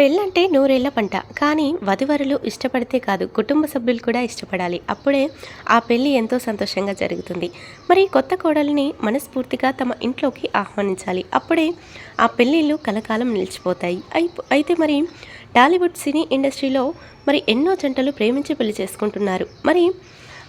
పెళ్ళంటే నూరేళ్ళ పంట. కానీ వధువరులు ఇష్టపడితే కాదు కుటుంబ సభ్యులు కూడా ఇష్టపడాలి. అప్పుడే ఆ పెళ్ళి ఎంతో సంతోషంగా జరుగుతుంది. మరి కొత్త కోడలిని మనస్ఫూర్తిగా తమ ఇంట్లోకి ఆహ్వానించాలి. అప్పుడే ఆ పెళ్ళిళ్ళు కలకాలం నిలిచిపోతాయి. అయితే మరి టాలీవుడ్ సినీ ఇండస్ట్రీలో మరి ఎన్నో జంటలు ప్రేమించి పెళ్ళి చేసుకుంటున్నారు. మరి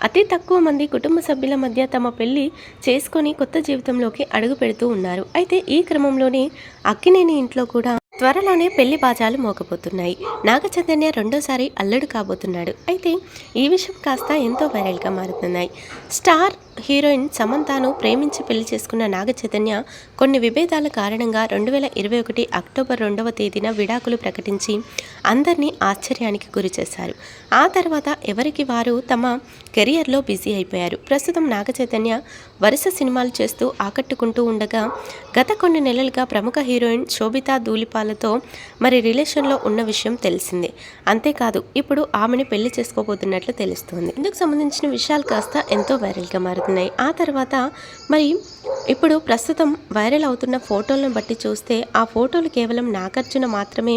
అతి తక్కువ మంది కుటుంబ సభ్యుల మధ్య తమ పెళ్ళి చేసుకొని కొత్త జీవితంలోకి అడుగు పెడుతూ ఉన్నారు. అయితే ఈ క్రమంలోనే అక్కినేని ఇంట్లో కూడా త్వరలోనే పెళ్ళి బాజాలు మోగబోతున్నాయి. నాగచైతన్య రెండోసారి అల్లుడు కాబోతున్నాడు. అయితే ఈ విషయం కాస్త ఎంతో వైరల్గా మారుతున్నాయి. స్టార్ హీరోయిన్ సమంతాను ప్రేమించి పెళ్ళి చేసుకున్న నాగచైతన్య కొన్ని విభేదాల కారణంగా రెండు వేల ఇరవై ఒకటి అక్టోబర్ రెండవ తేదీన విడాకులు ప్రకటించి అందరినీ ఆశ్చర్యానికి గురి చేశారు ఆ తర్వాత ఎవరికి వారు తమ కెరియర్లో బిజీ అయిపోయారు. ప్రస్తుతం నాగ చైతన్య వరుస సినిమాలు చేస్తూ ఆకట్టుకుంటూ ఉండగా గత కొన్ని నెలలుగా ప్రముఖ హీరోయిన్ శోభితా ధూలిపాలతో మరి రిలేషన్లో ఉన్న విషయం తెలిసిందే. అంతేకాదు ఇప్పుడు ఆమెను పెళ్ళి చేసుకోబోతున్నట్లు తెలుస్తోంది. ఇందుకు సంబంధించిన విషయాలు కాస్త ఎంతో వైరల్గా మారుతున్నాయి. ఆ తర్వాత మరి ఇప్పుడు ప్రస్తుతం వైరల్ అవుతున్న ఫోటోలను బట్టి చూస్తే ఆ ఫోటోలు కేవలం నాగార్జున మాత్రమే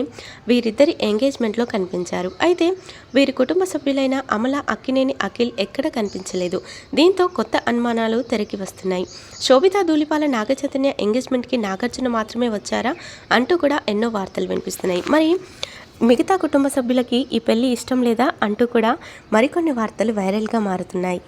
వీరిద్దరి ఎంగేజ్మెంట్లో కనిపించారు. అయితే వీరి కుటుంబ సభ్యులైన అమల అక్కినేని అఖిల్ ఎక్కడ కనిపించలేదు. దీంతో కొత్త అనుమానాలు తెరకి వస్తున్నాయి. శోభితా ధూళిపాల నాగచైతన్య ఎంగేజ్మెంట్కి నాగార్జున మాత్రమే వచ్చారా అంటూ కూడా ఎన్నో వార్తలు వినిపిస్తున్నాయి. మరి మిగతా కుటుంబ సభ్యులకి ఈ పెళ్ళి ఇష్టం లేదా అంటూ కూడా మరికొన్ని వార్తలు వైరల్గా మారుతున్నాయి.